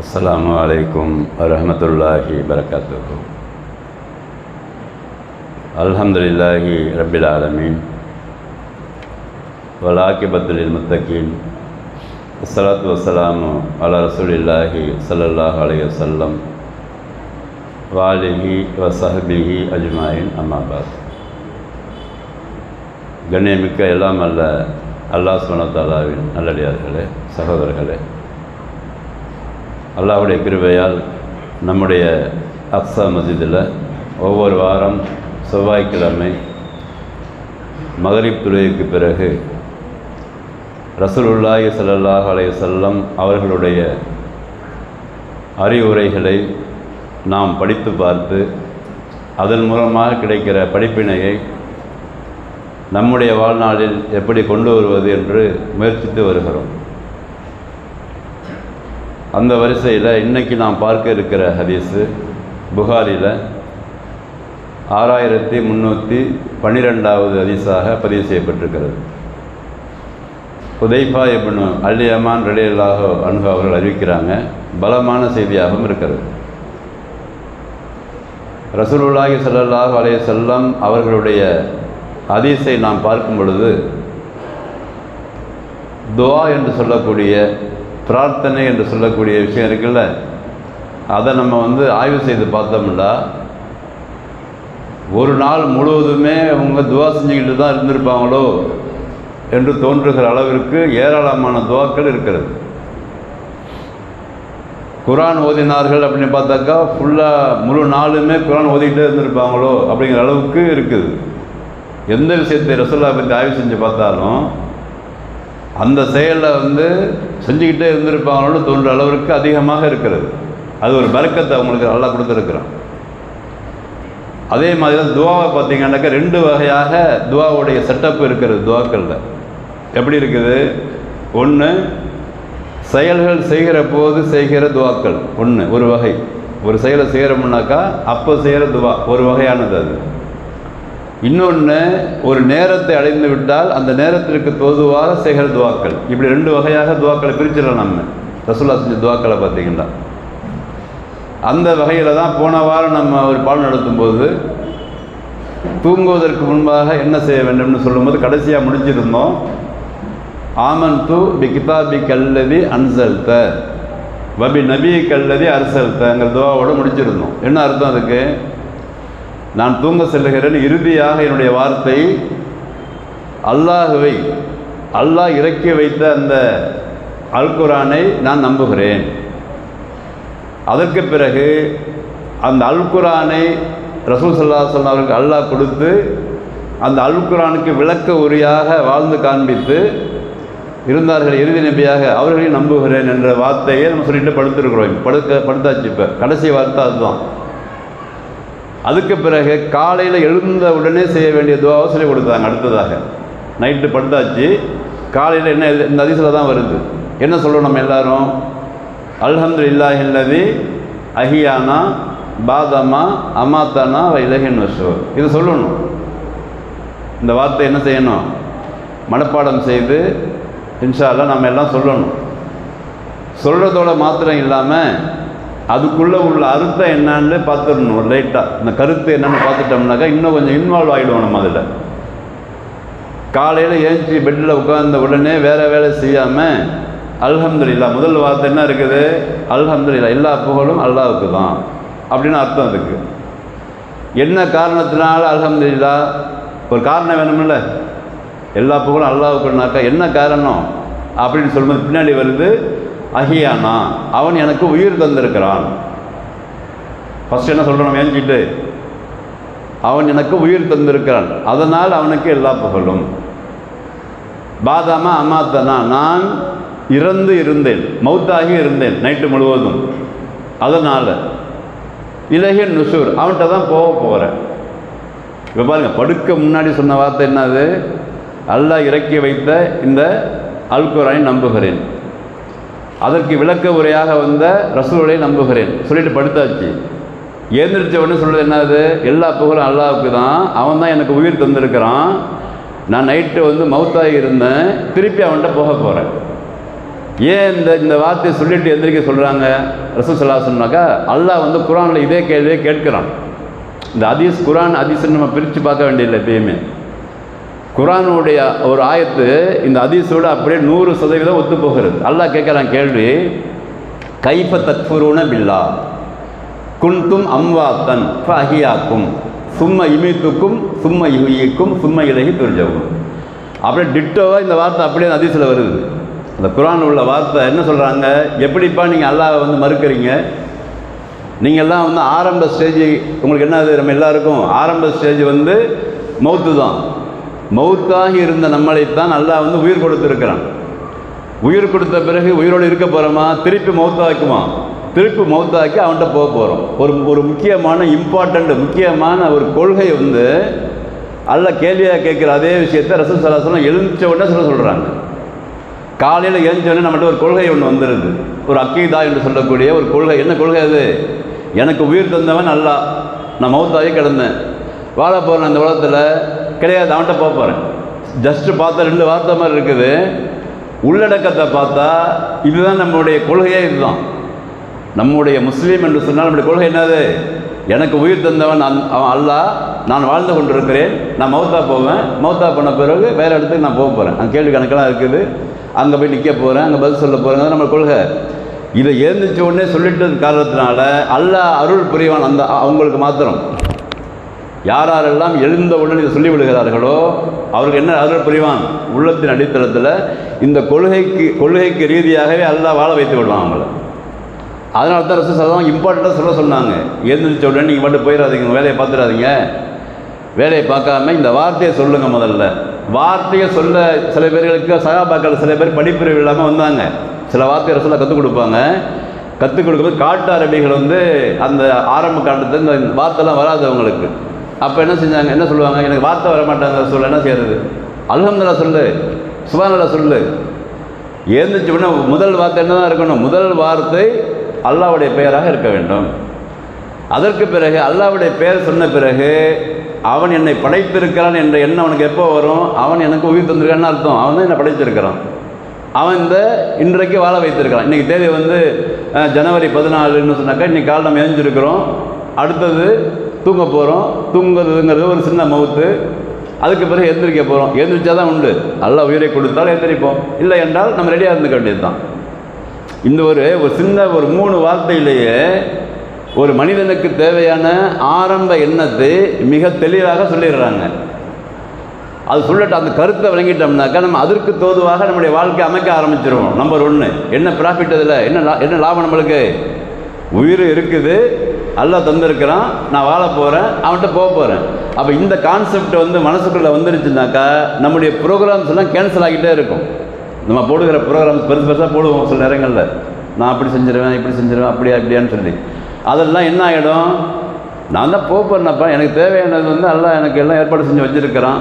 அஸ்லாம் வலைக்கும் வரமத்துல்லாஹி வரகாத்து அல்ஹம்துலில்லாஹி ரபில் ஆலமீன் வலாக்கிபத்துலில் முத்தகீன் அஸ்லாத்து வசலாமு அல ரசூலில்லாஹி சல்லாஹ் அலி வசல்லம் வாலிஹி வசஹபிஹி அஜ்மாயின் அம்மாபாத் கண்ணியமிக்க எல்லாம் அல்ல அல்லாஹ் சுனத்தாலாவின் நல்லடியார்களே சகோதரர்களே. அல்லாவுடைய கிருபையால் நம்முடைய அப்சா மஸ்ஜிதில் ஒவ்வொரு வாரம் செவ்வாய்க்கிழமை மகரிப் துறைக்கு பிறகு ரசூலுல்லாஹி சல்லாஹ் அலைய செல்லம் அவர்களுடைய அறிவுரைகளை நாம் படித்து பார்த்து அதன் மூலமாக கிடைக்கிற படிப்பினையை நம்முடைய வாழ்நாளில் எப்படி கொண்டு வருவது என்று முயற்சித்து வருகிறோம். அந்த வரிசையில் இன்றைக்கி நாம் பார்க்க இருக்கிற ஹதீஸு புகாரில் ஆறாயிரத்தி முந்நூற்றி பன்னிரெண்டாவது ஹதீஸாக பதிவு செய்யப்பட்டிருக்கிறது. உதைஃபா இப்னு அலி அமான் ரலியல்லாஹு அவர்கள் அறிவிக்கிறாங்க பலமான செய்தியாகவும் இருக்கிறது. ரசூலுல்லாஹி ஸல்லல்லாஹு அலைய செல்லம் அவர்களுடைய ஹதீஸை நாம் பார்க்கும் பொழுது துவா என்று சொல்லக்கூடிய பிரார்த்தனை என்று சொல்லக்கூடிய விஷயம் இருக்குல்ல? அதை நம்ம வந்து ஆய்வு செய்து பார்த்தோம்னா ஒரு நாள் முழுவதுமே அவங்க துவா செஞ்சுக்கிட்டு தான் இருந்திருப்பாங்களோ என்று தோன்றுகிற அளவிற்கு ஏராளமான துவாக்கள் இருக்கிறது. குரான் ஓதினார்கள் அப்படின்னு பார்த்தாக்கா ஃபுல்லாக முழு நாளுமே குரான் ஓதிக்கிட்டே இருந்திருப்பாங்களோ அப்படிங்கிற அளவுக்கு இருக்குது. எந்த விஷயத்தை ரசோல்லா பற்றி ஆய்வு செஞ்சு பார்த்தாலும் அந்த செயலில் வந்து செஞ்சுக்கிட்டே இருந்திருப்பாங்களோன்னு தோன்ற அளவிற்கு அதிகமாக இருக்கிறது. அது ஒரு பறக்கத்தை அவங்களுக்கு நல்லா கொடுத்துருக்குறான். அதே மாதிரி தான் துவாவை பார்த்தீங்கன்னாக்கா ரெண்டு வகையாக துவாவுடைய செட்டப் இருக்கிறது துவாக்களில். எப்படி இருக்குது? ஒன்று செயல்கள் செய்கிற போது செய்கிற துவாக்கள். ஒன்று ஒரு வகை. ஒரு செயலை செய்கிறோம்னாக்கா அப்போ செய்கிற துவா ஒரு வகையானது அது. இன்னொன்று ஒரு நேரத்தை அடைந்து விட்டால் அந்த நேரத்திற்கு தோதுவாக செய்கிற துவாக்கள். இப்படி ரெண்டு வகையாக துவாக்களை பிரிச்சிடலாம் நம்ம. ரசுல்லா செஞ்ச துவாக்களை பார்த்தீங்கன்னா அந்த வகையில் தான் போன வாரம் நம்ம ஒரு பாடம் நடத்தும்போது தூங்குவதற்கு முன்பாக என்ன செய்ய வேண்டும்னு சொல்லும்போது கடைசியாக முடிச்சிருந்தோம். ஆமன் தூ பி கிதாபி கல்லதி அன்சல்த வபி நபி கல்லதி அரசல்தங்கிற துவாவோடு முடிச்சிருந்தோம். என்ன அர்த்தம் அதுக்கு? நான் தூங்க செல்லுகிறேன். இறுதியாக என்னுடைய வார்த்தை அல்லாஹுவை அல்லாஹ் இறக்கி வைத்த அந்த அல்குரானை நான் நம்புகிறேன். அதற்கு பிறகு அந்த அல்குரானை ரசூல் சல்லா அவருக்கு அல்லாஹ் கொடுத்து அந்த அல்குரானுக்கு விளக்க உரியாக வாழ்ந்து காண்பித்து இருந்தார்கள் இறுதி நம்பியாக அவர்களையும் நம்புகிறேன் என்ற வார்த்தையை நம்ம சொல்லிட்டு படுத்திருக்கிறோம். படுக்க படுத்தாச்சு இப்போ. கடைசி வார்த்தை அதுதான். அதுக்கு பிறகு காலையில் எழுந்த உடனே செய்ய வேண்டிய துவாவை சொல்லி கொடுத்தாங்க அடுத்ததாக. நைட்டு படுத்தாச்சு. காலையில் என்ன இந்த அதிசயில் தான் வருது. என்ன சொல்லணும் நம்ம எல்லோரும்? அல்ஹம்து இல்லாஹில்லதி அஹியானா பாதமா அமாத்தானா இலகின் வஷோ இது சொல்லணும். இந்த வார்த்தை என்ன செய்யணும்? மனப்பாடம் செய்து இன்ஷால்லாம் நம்ம எல்லாம் சொல்லணும். சொல்கிறதோட மாத்திரம் இல்லாமல் அதுக்குள்ளே உள்ள அர்த்தம் என்னன்னு பார்த்துடணும் லைட்டாக இந்த கருத்து என்னென்னு பார்த்துட்டோம்னாக்கா இன்னும் கொஞ்சம் இன்வால்வ் ஆகிடுவோம் நம்ம அதில். காலையில் ஏஞ்சி பெட்டில் உட்கார்ந்த உடனே வேறு வேலை செய்யாமல் அல்ஹம்துலில்லா முதல் வார்த்தை என்ன இருக்குது? அல்ஹம்துலில்லா எல்லா புகழும் அல்லாவுக்கு தான். அப்படின்னு அர்த்தம் அதுக்கு. என்ன காரணத்தினால அல்ஹம்துலில்லா ஒரு காரணம் வேணுமில்ல எல்லா புகழும் அல்லாவுக்குனாக்கா என்ன காரணம்? அப்படின்னு சொல்லும்போது பின்னாடி வருது அகியானா அவன் எனக்கு உயிர் தந்திருக்கிறான். ஃபஸ்ட் என்ன சொல்கிறோம் ஏஞ்சிட்டு அவன் எனக்கு உயிர் தந்திருக்கிறான். அதனால் அவனுக்கு எல்லா புகழும். பாதாமா அமாத்தனா நான் இறந்து இருந்தேன் மௌத்தாகி இருந்தேன் நைட்டு முழுவதும். அதனால் இலகிய நுசூர் அவன்கிட்ட தான் போக போகிறேன் இப்போ பாருங்கள் படுக்க முன்னாடி சொன்ன வார்த்தை என்னது? அல்லாஹ் இறக்கி வைத்த இந்த அல்குரானை நம்புகிறேன். அதற்கு விளக்க உரையாக வந்த ரசூலை நம்புகிறேன். சொல்லிட்டு படுத்தாச்சு. ஏந்திரிச்ச உடனே சொல்கிறது என்னது? எல்லா புகழும் அல்லாவுக்கு தான். அவன் தான் எனக்கு உயிர் தந்திருக்கிறான். நான் நைட்டு வந்து மவுத்தாகி இருந்தேன். திருப்பி அவன்கிட்ட போக போகிறேன் ஏன் இந்த இந்த வார்த்தையை சொல்லிட்டு எந்திரிக்க சொல்கிறாங்க ரசூல் சொல்லா சொன்னாக்கா அல்லாஹ் வந்து குரானில் இதே கேள்வியை கேட்குறான். இந்த ஹதீஸ் குரான் ஹதீஸ்னு நம்ம பிரித்து பார்க்க வேண்டியதில்லை எப்பயுமே. குரானுடைய ஒரு ஆயத்து இந்த அதிசோடு அப்படியே நூறு சதவீதம் ஒத்து போகிறது அல்லாஹ் கேட்குறான் கேள்வி கைப்ப தத்ஃபுரூன பில்லா? குன்தும் அம்வாத்தன் ஃபஹியாக்கும். சும்ம இமித்துக்கும் சும்ம இஹுயிக்கும் சும்ம இலகி துரிஞ்சவும் அப்படியே டிட்டோவாக இந்த வார்த்தை அப்படியே அதிசயில் வருது. அந்த குரான் உள்ள வார்த்தை என்ன சொல்கிறாங்க எப்படிப்பா நீங்கள் அல்லாவை வந்து மறுக்கிறீங்க? நீங்கள்லாம் வந்து ஆரம்ப ஸ்டேஜ் உங்களுக்கு என்ன அது நம்ம எல்லாருக்கும் ஆரம்ப ஸ்டேஜ் வந்து மௌத்து தான் மௌத்தாகி இருந்த நம்மளைத்தான் அல்லாஹ் வந்து உயிர் கொடுத்துருக்கிறான். உயிர் கொடுத்த பிறகு உயிரோடு இருக்க போகிறோமா திருப்பி மௌத்தாக்குமா? திருப்பி மௌத்தாக்கி அவன்கிட்ட போக போகிறோம் ஒரு ஒரு முக்கியமான இம்பார்ட்டண்ட் முக்கியமான ஒரு கொள்கை வந்து அல்ல கேள்வியாக கேட்குற அதே விஷயத்தை ரசூல் சலாசலம் எழுந்த உடனே சொல்ல சொல்கிறாங்க காலையில் எழுந்தோடனே நம்மகிட்ட ஒரு கொள்கை ஒன்று வந்துடுது ஒரு அக்கீதா என்று சொல்லக்கூடிய ஒரு கொள்கை. என்ன கொள்கை அது? எனக்கு உயிர் தந்தவன் அல்லா நான் மௌத்தாகி கிடந்தேன். வாழ போகிறேன் அந்த உலகத்தில் கிடையாது அவன்கிட்ட போகிறேன் ஜஸ்ட்டு பார்த்தா ரெண்டு வார்த்தை மாதிரி இருக்குது. உள்ளடக்கத்தை பார்த்தா இதுதான் நம்மளுடைய கொள்கையே இதுதான். நம்முடைய முஸ்லீம் என்று சொன்னால் நம்முடைய கொள்கை என்னது? எனக்கு உயிர் தந்தவன் அந் அவன் அல்லாஹ் நான் வாழ்ந்து கொண்டிருக்கிறேன் நான் மௌத்தா போவேன் மௌத்தா பண்ண பிறகு வேறு இடத்துக்கு நான் போக போகிறேன் அங்கே கேள்வி கணக்கெல்லாம் இருக்குது. அங்கே போய் நிற்க போகிறேன் அங்கே பதில் சொல்ல போகிறேன் நம்ம கொள்கை. இதை எழுந்திரிச்ச உடனே சொல்லிட்டது காரணத்தினால அல்லாஹ் அருள் புரிவான் அந்த அவங்களுக்கு மாத்திரம். யாரெல்லாம் எழுந்த உடனே இதை சொல்லி விடுகிறார்களோ அவருக்கு என்ன அருள் புரிவான்? உள்ளத்தின் அடித்தளத்தில் இந்த கொள்கைக்கு கொள்கைக்கு ரீதியாகவே அல்லாஹ் வாழ வைத்து விடுவான் அவங்கள. அதனால தான் ரசூல் சலாம் இம்பார்ட்டண்ட்டாக சொல்ல சொன்னாங்க. எழுந்திரிச்ச உடனே நீங்கள் மட்டும் போயிடாதீங்க வேலையை பார்த்துடாதீங்க. வேலையை பார்க்காம இந்த வார்த்தையை சொல்லுங்கள் முதல்ல. வார்த்தையை சொல்ல சில பேர்களுக்கு சகாபாக்கள் சில பேர் படிப்பிரிவு இல்லாமல் வந்தாங்க. சில வார்த்தையை ரசூலா கற்றுக் கொடுப்பாங்க. கற்றுக் கொடுக்கும்போது காட்டு அரபிகள் வந்து அந்த ஆரம்ப காலத்துலேருந்து இந்த வார்த்தைலாம் வராது அவங்களுக்கு. அப்போ என்ன செஞ்சாங்க? என்ன சொல்லுவாங்க? எனக்கு வார்த்தை வர மாட்டாங்க சொல்ல என்ன செய்யறது? அல்ஹம்துல்லா சொல்லு. சுபானல்லா சொல்லு. எழுந்திரிச்ச உடனே முதல் வார்த்தை என்ன தான் இருக்கணும்? முதல் வார்த்தை அல்லாவுடைய பெயராக இருக்க வேண்டும். அதற்கு பிறகு அல்லாவுடைய பெயர் சொன்ன பிறகு அவன் என்னை படைத்திருக்கிறான் என்ற எண்ணம் அவனுக்கு எப்போ வரும்? அவன் எனக்கு உயிர் தந்திருக்கான்னு அர்த்தம். அவன் தான் என்னை படைத்திருக்கிறான். அவன் இந்த இன்றைக்கு வாழ வைத்திருக்கிறான். இன்றைக்கி தேதி வந்து ஜனவரி பதினாலுன்னு சொன்னாக்கா இன்றைக்கி கால் நம்ம எழுந்திருக்கிறோம். அடுத்தது தூங்க போகிறோம் தூங்குறதுங்கிறது ஒரு சின்ன மவுத்து. அதுக்கு பிறகு எந்திரிக்க போகிறோம் எழுந்திரிச்சா தான் உண்டு. நல்லா உயிரை கொடுத்தால் எந்திரிப்போம். இல்லை என்றால் நம்ம ரெடியாக இருந்துக்க வேண்டியது தான் இந்த ஒரு ஒரு சின்ன ஒரு மூணு வார்த்தையிலேயே ஒரு மனிதனுக்கு தேவையான ஆரம்ப எண்ணத்தை மிக தெளிவாக சொல்லிடுறாங்க. அது சொல்லிட்டு அந்த கருத்தை விளங்கிட்டோம்னாக்கா நம்ம அதற்கு தோதுவாக நம்முடைய வாழ்க்கை அமைக்க ஆரம்பிச்சிருவோம். நம்பர் ஒன்று என்ன ப்ராஃபிட் அதில் என்ன லா- என்ன லாபம் நம்மளுக்கு? உயிர் இருக்குது. அல்லா தந்திருக்கிறான் நான் வாழ போகிறேன் அவன்கிட்ட போக போகிறேன் அப்போ இந்த கான்செப்ட் வந்து மனசுக்குள்ளே வந்துருச்சுனாக்கா நம்முடைய ப்ரோக்ராம்ஸ் எல்லாம் கேன்சல் ஆகிட்டே இருக்கும். நம்ம போடுகிற ப்ரோக்ராம்ஸ் பெருசு பெருசாக போடுவோம் சில நேரங்களில். நான் அப்படி செஞ்சிருவேன் இப்படி செஞ்சிருவேன் அப்படியா இப்படியான்னு சொல்லி. அதெல்லாம் என்ன ஆகிடும் நான் தான் போக எனக்கு தேவையானது வந்து எல்லாம் எனக்கு எல்லாம் ஏற்பாடு செஞ்சு வச்சுருக்கிறான்.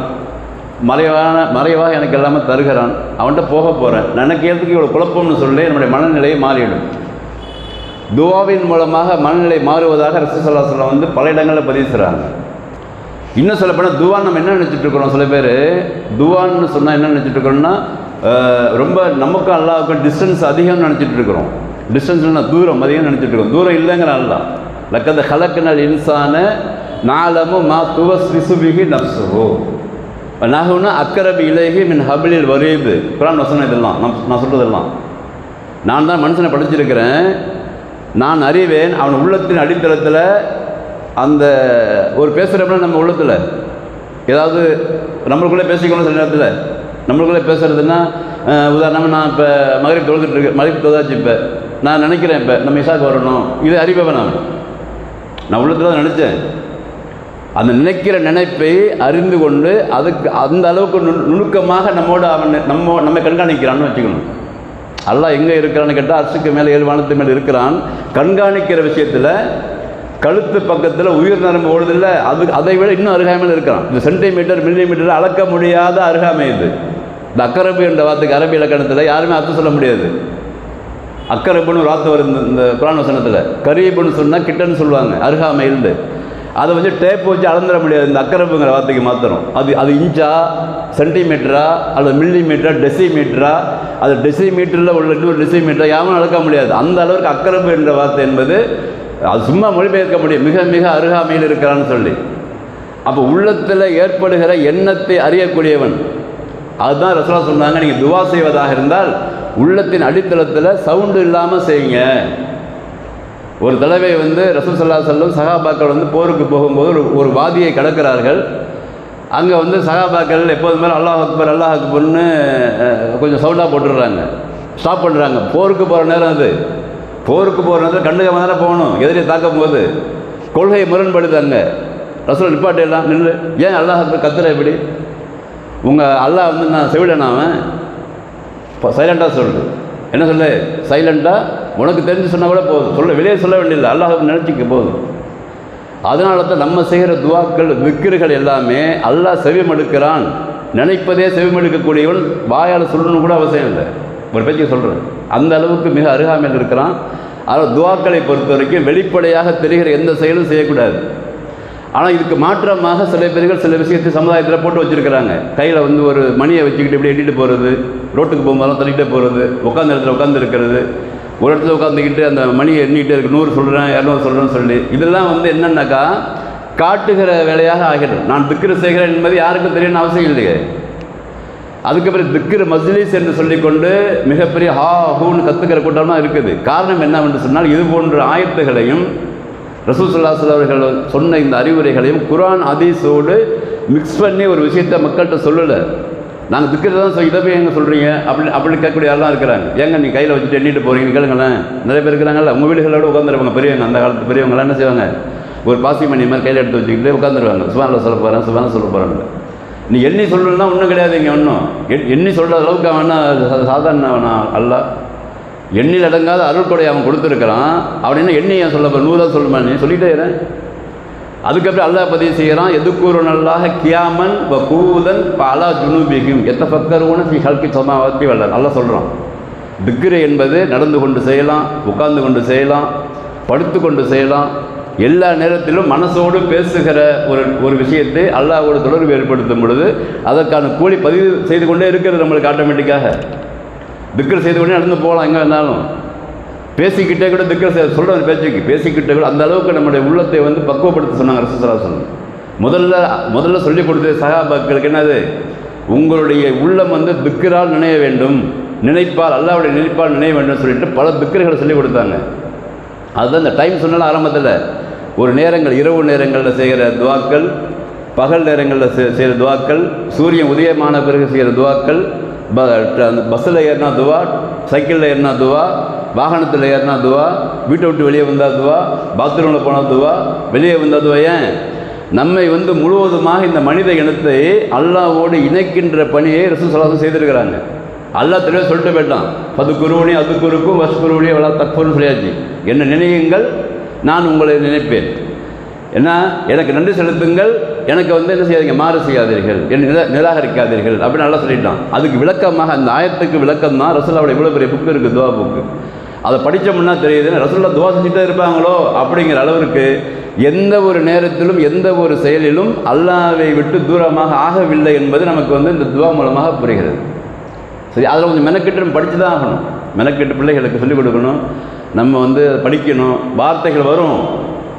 மறைவான மறைவாக எனக்கு எல்லாமே தருகிறான். அவன்கிட்ட போக போகிறேன் எனக்கு இவ்வளோ குழப்பம்னு சொல்லி என்னுடைய மனநிலையை மாறிடும் துவாவின் மூலமாக மனநிலை மாறுவதாக ரசூசல்லா சொல்லம் வந்து பல இடங்களில் பதிவு செய்கிறாங்க இன்னும் சொல்ல போனால் துவான் நம்ம என்ன நினச்சிட்டு இருக்கிறோம்? சில பேர் துவான்னு சொன்னால் என்ன நினச்சிட்டு இருக்கிறோம்னா ரொம்ப நமக்கும் அல்லாவுக்கும் டிஸ்டன்ஸ் அதிகம்னு நினச்சிட்டு இருக்கிறோம். டிஸ்டன்ஸ்னா தூரம் அதிகம் நினச்சிட்டு இருக்கோம் தூரம் இல்லைங்கிற அல்லா லக்கத ஹலக்கனல் இன்சான நாலமும் மா துவஸ் விசுபிகி நப்சுஹோ நகுனா அக்கரபி இலகி மின் ஹபிலில் வரீது. குரான் வசனம் இதெல்லாம். நான் நான் சொல்கிறதெல்லாம் நான் தான் மனுஷனை படிச்சிருக்கிறேன். நான் அறிவேன் அவன் உள்ளத்தின் அடித்தளத்தில் அந்த ஒரு பேசுகிறப்ப நம்ம உள்ளத்தில். ஏதாவது நம்மளுக்குள்ளே பேசிக்கணும் சில நேரத்தில். நம்மளுக்குள்ளே பேசுகிறதுன்னா உதாரணமாக நான் இப்போ மகரிப் தொழுதுட்டு இருக்கேன் மகரிப் தொழுதாச்சு இப்போ. நான் நினைக்கிறேன் இப்போ நம்ம இசாக்கு வரணும். இது அறிபவன் நான் நான் உள்ளத்தில் தான் நினச்சேன். அந்த நினைக்கிற நினைப்பை அறிந்து கொண்டு அதுக்கு அந்த அளவுக்கு நுணுக்கமாக நம்மோட அவன் நம்ம நம்ம கண்காணிக்கிறான்னு வச்சுக்கணும். அல்லாஹ் எங்கே இருக்கிறான்னு கேட்டால் அரசுக்கு மேலே ஏழு வானத்து மேலே இருக்கிறான். கண்காணிக்கிற விஷயத்தில் கழுத்து பக்கத்தில் உயிர் நரம்பு ஓடுதில்ல அது அதை விட இன்னும் அருகாமையில் இருக்கிறான். இந்த சென்டிமீட்டர் மில்லிமீட்டர் அளக்க முடியாத அருகாமை இது. இந்த அக்கரபு என்ற வார்த்தைக்கு அரபி இலக்கணத்தில் யாருமே அர்த்தம் சொல்ல முடியாது. அக்கரப்புன்னு ஒரு வார்த்தை வருது இந்த- புராண வசனத்தில். கரியப்புன்னு சொன்னால் கிட்டன்னு சொல்லுவாங்க அருகாமையிலிருந்து. அதை வந்து டேப் வச்சு அளந்துட முடியாது. இந்த அக்கரப்புங்கிற வார்த்தைக்கு மாத்திரம். அது அது இன்ச்சா சென்டிமீட்டரா அல்லது மில்லி மீட்டரா டெசிமீட்டரா அது டெசிமீட்டரில் உள்ள இன்னொரு டெசிமீட்டரா யாரும் அளக்க முடியாது. அந்த அளவுக்கு அக்கரப்பு என்ற வார்த்தை என்பது அது சும்மா மொழிபெயர்க்க முடியும். மிக மிக அருகாமையில் இருக்கிறான்னு சொல்லி. அப்போ உள்ளத்தில் ஏற்படுகிற எண்ணத்தை அறியக்கூடியவன். அதுதான் ரசனா சொன்னாங்க நீங்கள் துவா செய்வதாக இருந்தால் உள்ளத்தின் அடித்தளத்தில் சவுண்டு இல்லாமல் செய்யுங்க. ஒரு தடவை வந்து ரசூல் சல்லா செல்லும் சகாபாக்கள் வந்து போருக்கு போகும்போது ஒரு ஒரு வாதியை கடக்கிறார்கள். அங்கே வந்து சகாபாக்கள் எப்போதுமே மேலே அல்லாஹ் அக்பர் அல்லாஹ் அக்பர்னு கொஞ்சம் சவுண்டாக போட்டுடுறாங்க. ஸ்டாப் பண்ணுறாங்க போருக்கு போகிற நேரம் அது. போருக்கு போகிற நேரத்தில் கண்டுக்காம நேரம் போகணும். எதிரியை தாக்கும் போது. கொள்கை முரண்படுது அங்கே. ரசூல் நிப்பாட்டு எல்லாம் நின்று ஏன் அல்லாஹ் அக்பர் கத்துற எப்படி உங்கள் அல்லாஹ் வந்து நான் செவிடனா அவன். இப்போ சைலண்டாக சொல்லு. என்ன சொல்லு? சைலண்ட்டாக உனக்கு தெரிஞ்சு சொன்னால் கூட போதும். சொல்ல வெளியே சொல்ல வேண்டியதில்லை. அல்லாஹ் நினச்சிக்க போதும். அதனால தான் நம்ம செய்கிற துவாக்கள் விக்கிர்கள் எல்லாமே அல்லாஹ் செவிமடுக்கிறான். நினைப்பதே செவிமடுக்கக்கூடியவன் வாயால் சொல்லணும் கூட அவசியம் இல்லை. ஒரு பேச்சு சொல்கிறேன் அந்த அளவுக்கு மிக அருகாமையில் இருக்கிறான். ஆனால் துவாக்களை பொறுத்த வரைக்கும் வெளிப்படையாக தெரிகிற எந்த செயலும் செய்யக்கூடாது. ஆனால் இதுக்கு மாற்றமாக சில பேர்கள் சில விஷயத்தை சமுதாயத்தில் போட்டு வச்சுருக்கிறாங்க. கையில் வந்து ஒரு மணியை வச்சுக்கிட்டு இப்படி எட்டிட்டு போகிறது ரோட்டுக்கு போகும்போதெல்லாம் தள்ளிக்கிட்டே போகிறது உட்காந்த இடத்துல உட்காந்துருக்கிறது ஒரு இடத்துல உட்காந்துக்கிட்டு அந்த மணியை எண்ணிக்கிட்டே இருக்கு. நூறு சொல்கிறேன் இரநூறு சொல்கிறேன்னு சொல்லி இதெல்லாம் வந்து என்னன்னாக்கா காட்டுகிற வேலையாக ஆகிறது. நான் திக்கிற செய்கிறேன் என்பது யாருக்கும் தெரியணும்னு அவசியம் இல்லையே. அதுக்கப்புறம் திக்கிற மஜ்லிஸ் என்று சொல்லிக்கொண்டு மிகப்பெரிய ஹா ஹூன்னு கத்துக்கிற கூட்டமாக இருக்குது. காரணம் என்னவென்று சொன்னால் இது போன்ற ஆயத்துகளையும் ரசூசுல்லாசல் அவர்கள் சொன்ன இந்த அறிவுரைகளையும் குரான் அதீஸோடு மிக்ஸ் பண்ணி ஒரு விஷயத்தை மக்கள்கிட்ட சொல்லலை. நாங்கள் திக்கிறது தான் இதை போய் எங்கே சொல்கிறீங்க அப்படி அப்படி கேட்கக்கூடிய ஆள்லாம் இருக்கிறாங்க. ஏங்க நீ கையில் வச்சுட்டு எண்ணிட்டு போகிறீங்க கேளுங்களேன். நிறைய பேர் இருக்கிறாங்கல்ல உங்கள் வீடுகளோடு உட்காந்துருவாங்க பெரியவங்க. அந்த காலத்து பெரியவங்களாம் என்ன செய்வாங்க? ஒரு பாசி மணி மாதிரி கையில் எடுத்து வச்சுக்கிட்டு உட்காந்துருவாங்க சுமாரில் சொல்ல போகிறேன் சுமாரில் சொல்ல போகிறாங்க நீ எண்ணி சொல்லணும்னா ஒன்றும் கிடையாது இங்கே ஒன்றும் எண்ணி சொல்கிற அளவுக்கு அவன் சாதாரண அவனா? அல்ல. எண்ணில் அடங்காத அருள்கொடை அவன் கொடுத்துருக்கிறான். அவன் என்ன எண்ணி ஏன் சொல்ல போகிற நூறாக சொல்லுமா நீ? சொல்லிட்டே அதுக்கப்புறம் அல்லாஹ் பதிவு செய்கிறான் எதுக்கூறு நல்லாக கியாமன் வ கூதன் பலா ஜுனூபிகும் எத்த பக்கருவன ஃபி ஹல்கி சமாவத்தி வல்ல நல்லா சொல்கிறான் திக்ரு என்பது நடந்து கொண்டு செய்யலாம் உட்கார்ந்து கொண்டு செய்யலாம் படுத்து கொண்டு செய்யலாம். எல்லா நேரத்திலும் மனசோடு பேசுகிற ஒரு ஒரு விஷயத்தை அல்லாஹோட தொடர்பு ஏற்படுத்தும் பொழுது அதற்கான கூலி பதிவு செய்து கொண்டே இருக்கிறது நம்மளுக்கு ஆட்டோமேட்டிக்காக. திக்ரு செய்து கொண்டே நடந்து போகலாம் எங்கே வேணாலும். பேசிக்கிட்டே கூட திக்ர சொல்கிற பேச்சுக்கு. பேசிக்கிட்டே கூட அந்த அளவுக்கு நம்முடைய உள்ளத்தை வந்து பக்குவப்படுத்த சொன்னாங்க ரசூசலாசன் முதல்ல முதல்ல சொல்லிக் கொடுத்தது சகாபாக்களுக்கு என்னது? உங்களுடைய உள்ளம் வந்து திக்கரால் நினைய வேண்டும். நினைப்பால் அல்லாவுடைய நினைப்பால் நினைய வேண்டும் சொல்லிட்டு பல திக்கர்களை சொல்லிக் கொடுத்தாங்க. அதுதான் இந்த டைம் சொன்னாலும் ஆரம்பத்தில். ஒரு நேரங்கள் இரவு நேரங்களில் செய்கிற துவாக்கள் பகல் நேரங்களில் செய்கிற துவாக்கள் சூரியன் உதயமான பிறகு செய்கிற துவாக்கள் ப அந்த பஸ்ஸில் ஏறினா துவா சைக்கிளில் ஏறினா துவா வாகனத்தில் ஏறினா துவா வீட்டை விட்டு வெளியே வந்தால் துவா பாத்ரூமில் போனால் துவா வெளியே வந்தால் துவா ஏன்? நம்மை வந்து முழுவதுமாக இந்த மனித இனத்தை அல்லாவோடு இணைக்கின்ற பணியை ரசூல் சலாசம் செய்திருக்கிறாங்க. அல்லா தெளிவாக சொல்லிட்டு போயிட்டான். பது குருவனி அது குருக்கும் வசு குருவனே வளா தக்குன்னு சொல்லியாச்சு. என்ன நினையுங்கள் நான் உங்களை நினைப்பேன். ஏன்னா எனக்கு நன்றி செலுத்துங்கள் எனக்கு வந்து என்ன செய்யாதீங்க மாறு செய்யாதீர்கள். என்னை நிரா நிராகரிக்காதீர்கள் அப்படின்னு நல்லா சொல்லிட்டான். அதுக்கு விளக்கமாக அந்த ஆயத்துக்கு விளக்கம் தான் ரசூலாவோட இவ்வளோ பெரிய புக்கு இருக்குது துவா புக்கு. அதை படித்தோம்னா தெரியுது ரசோல்லா துவா செஞ்சுட்டே இருப்பாங்களோ அப்படிங்கிற அளவிற்கு எந்த ஒரு நேரத்திலும் எந்த ஒரு செயலிலும் அல்லாவை விட்டு தூரமாக ஆகவில்லை என்பது நமக்கு வந்து இந்த துவா மூலமாக புரிகிறது. சரி அதில் கொஞ்சம் மெனக்கெட்டு படித்து தான் ஆகணும். மெனக்கெட்டு பிள்ளைகளுக்கு சொல்லிக் கொடுக்கணும். நம்ம வந்து படிக்கணும். வார்த்தைகள் வரும்.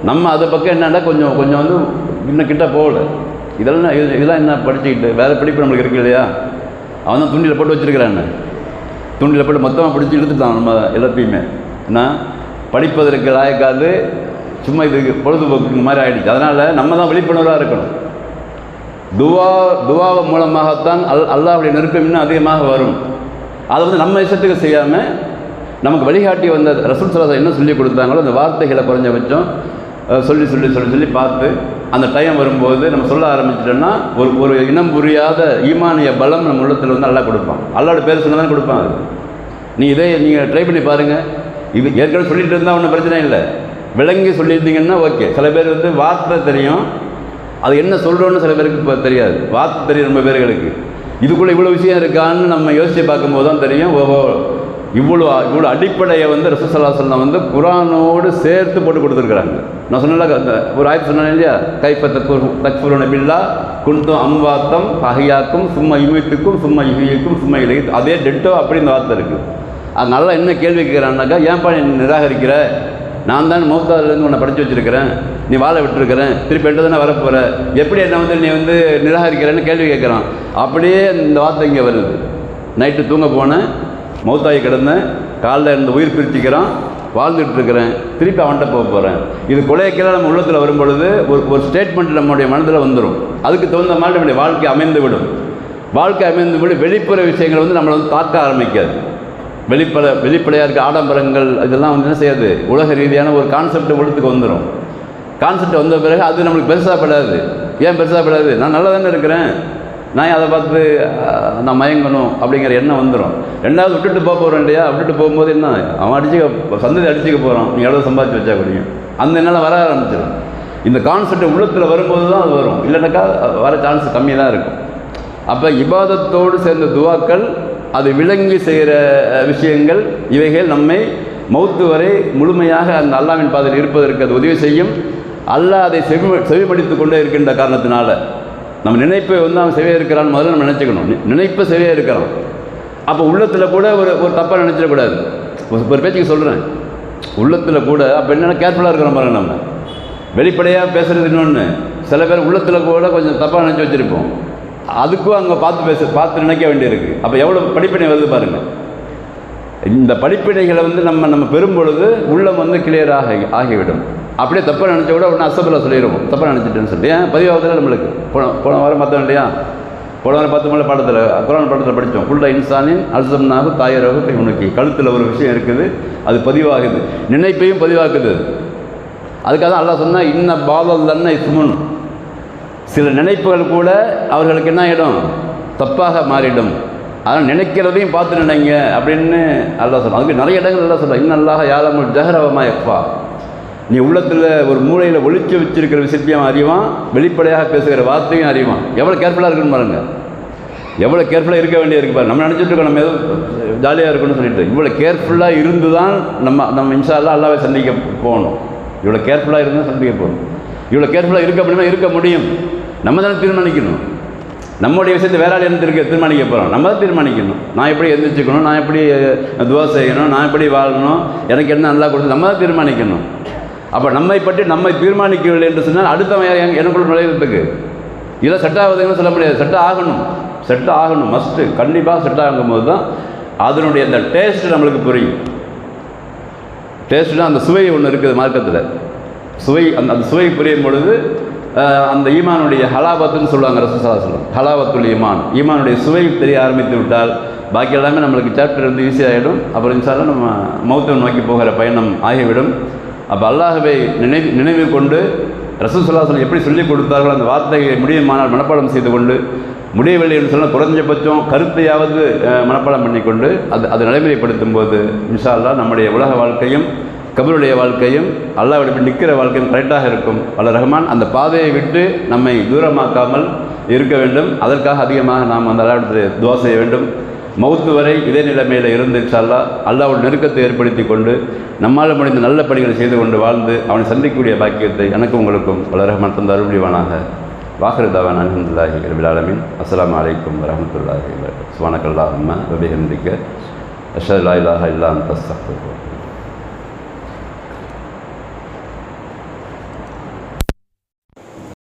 நம்ம அதை பக்கம் என்னன்னா கொஞ்சம் கொஞ்சம் வந்து இன்னும் கிட்ட போகல. இதெல்லாம் இது இதெல்லாம் என்ன படிச்சுக்கிட்டு வேறு படிப்பு நம்மளுக்கு இருக்கு இல்லையா? அவன் தான் துண்டியில் போட்டு வச்சுருக்கிறான் துண்டியில் போட்டு மொத்தமாக பிடிச்சி இழுத்துட்டான் நம்ம எல்லாத்தையுமே. ஏன்னா படிப்பதற்கு லாயக்காது சும்மா இது பொழுதுபோக்கு மாதிரி ஆகிடுச்சு அதனால் நம்ம தான் விழிப்புணர்வாக இருக்கணும். துவா துவாவை மூலமாகத்தான் அல் அல்லாவுடைய நெருக்கம் இன்னும் அதிகமாக வரும். அதை வந்து நம்ம இஷ்டத்துக்கு செய்யாமல் நமக்கு வழிகாட்டி வந்த ரசூல் சலாசா என்ன சொல்லி கொடுத்தாங்களோ அந்த வார்த்தைகளை குறைஞ்சபட்சம் சொல்லி சொல்லி சொல்லி சொல்லி பார்த்து அந்த டைம் வரும்போது நம்ம சொல்ல ஆரம்பிச்சிட்டோம்னா ஒரு ஒரு இனம் புரியாத ஈமானிய பலம் நம்ம உள்ளத்தில் வந்து நல்லா கொடுப்பான். அல்லாட பேர் சொன்னால் கொடுப்பான் அது. நீ இதே நீங்கள் ட்ரை பண்ணி பாருங்கள் இது ஏற்கனவே சொல்லிட்டு இருந்தால் ஒன்றும் பிரச்சனை இல்லை. விளங்கி சொல்லியிருந்தீங்கன்னா ஓகே சில பேர் வந்து வார்த்தை தெரியும். அது என்ன சொல்கிறோன்னு சில பேருக்கு இப்போ தெரியாது. வார்த்தை தெரியும் ரொம்ப பேர்களுக்கு. இதுக்குள்ளே இவ்வளோ விஷயம் இருக்கான்னு நம்ம யோசித்து பார்க்கும்போது தான் தெரியும். ஓஹோ இவ்வளோ இவ்வளோ அடிப்படையை வந்து ரசூசல்லாசல்லாம் வந்து குரானோடு சேர்த்து போட்டு கொடுத்துருக்குறாங்க. நான் சொன்னல ஒரு ஆய்வு சொன்னேன் இல்லையா? கைப்ப தக்கு தக்ஃபுரு நபில்லா குண்டும் அம்பாத்தம் பகையாக்கும் சும்மா இமைத்துக்கும் சும்மா இஹியக்கும் சும்மா இலை அதே டெட்டோ அப்படி இந்த வார்த்தை இருக்குது அது நல்லா என்ன கேள்வி கேட்குறான்னாக்கா ஏன்ப்பா நீ நிராகரிக்கிற? நான் தான் மௌத்தாதுலேருந்து உன்னை படித்து வச்சுருக்கிறேன். நீ வாழை விட்டுருக்கிறேன். திருப்பி எட்டு தானே வரப்போகிற எப்படி என்ன வந்து நீ வந்து நிராகரிக்கிறேன்னு கேள்வி கேட்குறான்? அப்படியே இந்த வார்த்தை இங்கே வருது. நைட்டு தூங்க போனேன். மௌத்தாகி கிடந்தேன் காலைல இருந்து உயிர் பிரிச்சுக்கிறான் வாழ்ந்துட்டு இருக்கிறேன் திருப்பி அவன்கிட்ட போக போகிறேன் இது கொலையக்கெல்லாம் நம்ம உள்ளத்தில் வரும்பொழுது ஒரு ஒரு ஸ்டேட்மெண்ட் நம்முடைய மனதில் வந்துடும் அதுக்கு தகுந்த மாதிரி நம்முடைய வாழ்க்கை அமைந்து விடும் வாழ்க்கை அமைந்து விடும் வெளிப்புற விஷயங்கள் வந்து நம்மளை வந்து தாக்க ஆரம்பிக்காது. வெளிப்பட வெளிப்படையாக இருக்க ஆடம்பரங்கள் இதெல்லாம் வந்து என்ன செய்யாது? உலக ரீதியான ஒரு கான்செப்ட் உள்ளத்துக்கு வந்துடும் கான்செப்ட் வந்த பிறகு அது நம்மளுக்கு பெருசாக படாது. ஏன் பெருசாக படாது? நான் நல்லா தானே இருக்கிறேன். நான் அதை பார்த்து நான் மயங்கணும் அப்படிங்கிற எண்ணம் வந்துடும் ரெண்டாவது விட்டுட்டு போக போகிறோம் இல்லையா? விட்டுட்டு போகும்போது என்ன? அவன் அடிச்சுக்க சந்ததி அடிச்சுக்க போகிறான் நீ எவ்வளோ சம்பாதிச்சு வச்சா முடியும் அந்த எண்ணம் வர ஆரம்பிச்சிடும் இந்த கான்செப்ட் உள்ளத்தில் வரும்போது தான் அது வரும். இல்லைனாக்கா வர சான்ஸ் கம்மி தான் இருக்கும். அப்போ இபாதத்தோடு சேர்ந்த துவாக்கள் அது விளங்கி செய்கிற விஷயங்கள் இவைகள் நம்மை மௌத்து வரை முழுமையாக அந்த அல்லாவின் பாதையில் இருப்பதற்கு அது உதவி செய்யும். அல்லாஹ் அதை செவி செவிமடித்து கொண்டே இருக்கின்ற காரணத்தினால. நம்ம நினைப்பை வந்து அவன் சரியாக இருக்கிறான்னு முதல்ல நம்ம நினச்சிக்கணும். நினைப்பை சரியாக இருக்கிறான். அப்போ உள்ளத்தில் கூட ஒரு ஒரு தப்பாக நினச்சிடக்கூடாது ஒரு- ஒரு பேச்சுக்கு சொல்கிறேன் உள்ளத்தில் கூட அப்போ என்னென்ன கேர்ஃபுல்லாக இருக்கிறோம் பாருங்க நம்ம. வெளிப்படையாக பேசுகிறது இன்னொன்று சில பேர் உள்ளத்தில் கூட கொஞ்சம் தப்பாக நினச்சி வச்சுருப்போம். அதுக்கும் அங்கே பார்த்து பேச பார்த்து நினைக்க வேண்டியிருக்கு. அப்போ எவ்வளோ படிப்பினை வருது பாருங்கள் இந்த படிப்பினைகளை வந்து நம்ம நம்ம பெறும் பொழுது உள்ளம் வந்து கிளியர் ஆகி ஆகிவிடும். அப்படியே தப்பாக நினச்ச கூட உடனே அசபில் சொல்லிடுவோம் தப்பாக நினச்சிட்டேன்னு சொல்லி. ஏன்? பதிவாவதில் நம்மளுக்கு. போன போன வாரம் பார்த்தோம் இல்லையா? போன வாரம் பத்து மணி பாடத்தில் குரான் பாடத்தில் படித்தோம். புள்ள இன்சானின் அல்சம்னாக தாயராகு உனக்கு. கழுத்தில் ஒரு விஷயம் இருக்குது அது பதிவாகுது. நினைப்பையும் பதிவாக்குது. அதுக்காக தான் அல்லாஹ் சொன்னால் இன்ன பாதல் தன்னை சுமன் சில நினைப்புகள் கூட அவர்களுக்கு என்ன ஆகிடும் தப்பாக மாறிடும். அதனால் நினைக்கிறதையும் பார்த்து நினைங்க அப்படின்னு நல்லா சொல்கிறான் அதுக்கு நிறைய இடங்கள் நல்லா சொல்கிறான் இன்னும் நல்லா யாழமுல் ஜஹரவமா எப்பா நீ உள்ளத்தில் ஒரு மூலையில் ஒழிச்சு வச்சிருக்கிற விஷயத்தையும் அறிவான் வெளிப்படையாக பேசுகிற வார்த்தையும் அறிவான். எவ்வளோ கேர்ஃபுல்லாக இருக்குன்னு பாருங்கள் எவ்வளோ கேர்ஃபுல்லாக இருக்க வேண்டியிருக்கு பாரு நம்ம நினச்சிட்டு இருக்கோம் நம்ம ஏதோ ஜாலியாக இருக்கணும்னு சொல்லிட்டு. இவ்வளோ கேர்ஃபுல்லாக இருந்து தான் நம்ம நம்ம இன்ஷா அல்லாவே சந்திக்க போகணும். இவ்வளோ கேர்ஃபுல்லாக இருந்தால் சந்திக்க போகணும். இவ்வளோ கேர்ஃபுல்லாக இருக்க முடியுமா? இருக்க முடியும். நம்ம தானே தீர்மானிக்கணும். நம்முடைய விஷயத்தை வேற ஆள் என்ன இருக்க தீர்மானிக்க போகிறோம் நம்ம தான் தீர்மானிக்கணும். நான் எப்படி எழுந்திரிச்சிக்கணும் நான் எப்படி துவா செய்யணும் நான் எப்படி வாழணும் எனக்கு என்ன நல்லா கொடுத்து நம்ம தான் தீர்மானிக்கணும். அப்போ நம்மை பற்றி நம்மை தீர்மானிக்கவில்லை என்று சொன்னால் அடுத்தவன் யார்? எனக்குள்ள நுழைவதற்கு இதெல்லாம் செட் ஆகுதுன்னு சொல்ல முடியாது. செட் ஆகணும். செட் ஆகணும். மஸ்ட்டு கண்டிப்பாக செட் ஆகும்போது தான் அதனுடைய அந்த டேஸ்ட்டு நம்மளுக்கு புரியும். டேஸ்ட்னா அந்த சுவை ஒன்று இருக்குது மார்க்கத்தில். சுவை அந்த அந்த சுவை புரியும் பொழுது அந்த ஈமானுடைய ஹலாபத்துன்னு சொல்லுவாங்க ரசூசலா சொல்லும் ஹலாபத்துல் ஈமான். ஈமானுடைய சுவை தெரிய ஆரம்பித்து விட்டால் பாக்கி எல்லாமே நம்மளுக்கு சாப்டர் வந்து ஈஸியாகிடும் அப்புறம் இன்ஷால்லாம் நம்ம மௌத்தம் நோக்கி போகிற பயணம் ஆகிவிடும். அப்போ அல்லாஹவை நினைவு நினைவு கொண்டு ரசூசல்லாசலம் எப்படி சொல்லிக் கொடுத்தார்களோ அந்த வார்த்தையை முடியுமானால் மனப்பாடம் செய்து கொண்டு முடியவில்லை என்று சொன்னால் குறைஞ்சபட்சம் கருத்தையாவது மனப்பாடம் பண்ணிக்கொண்டு அது அதை நடைமுறைப்படுத்தும் போது இன்ஷா அல்லாஹ் நம்முடைய உலக வாழ்க்கையும் கபருடைய வாழ்க்கையும் அல்லாவிடம் நிற்கிற வாழ்க்கையும் கரெக்டாக இருக்கும். அல்ல ரஹ்மான் அந்த பாதையை விட்டு நம்மை தூரமாக்காமல் இருக்க வேண்டும். அதற்காக அதிகமாக நாம் அந்த அல்லாவிடத்தில் துவா செய்ய வேண்டும். மௌத்து வரை இதே நிலைமையில் இருந்து இன்ஷா அல்லாஹ் அல்லாவோட நெருக்கத்தை ஏற்படுத்தி கொண்டு நம்மால் முடிந்த நல்ல பணிகளை செய்து கொண்டு வாழ்ந்து அவனை சந்திக்கக்கூடிய பாக்கியத்தை எனக்கும் உங்களுக்கும் வல்ல தந்த அருள்வானாக அருள்புரிவானாக வாஹரு தவான் அலமதுல்லாஹி அலைக்கும் ஆலமின். அஸ்ஸலாமு அம்மா வரஹமத்துல்லாஹி சுபானக்கல்லாஹம்ம ரபிஹந்திக்க அஷல்லா இல்லாம் இல்லா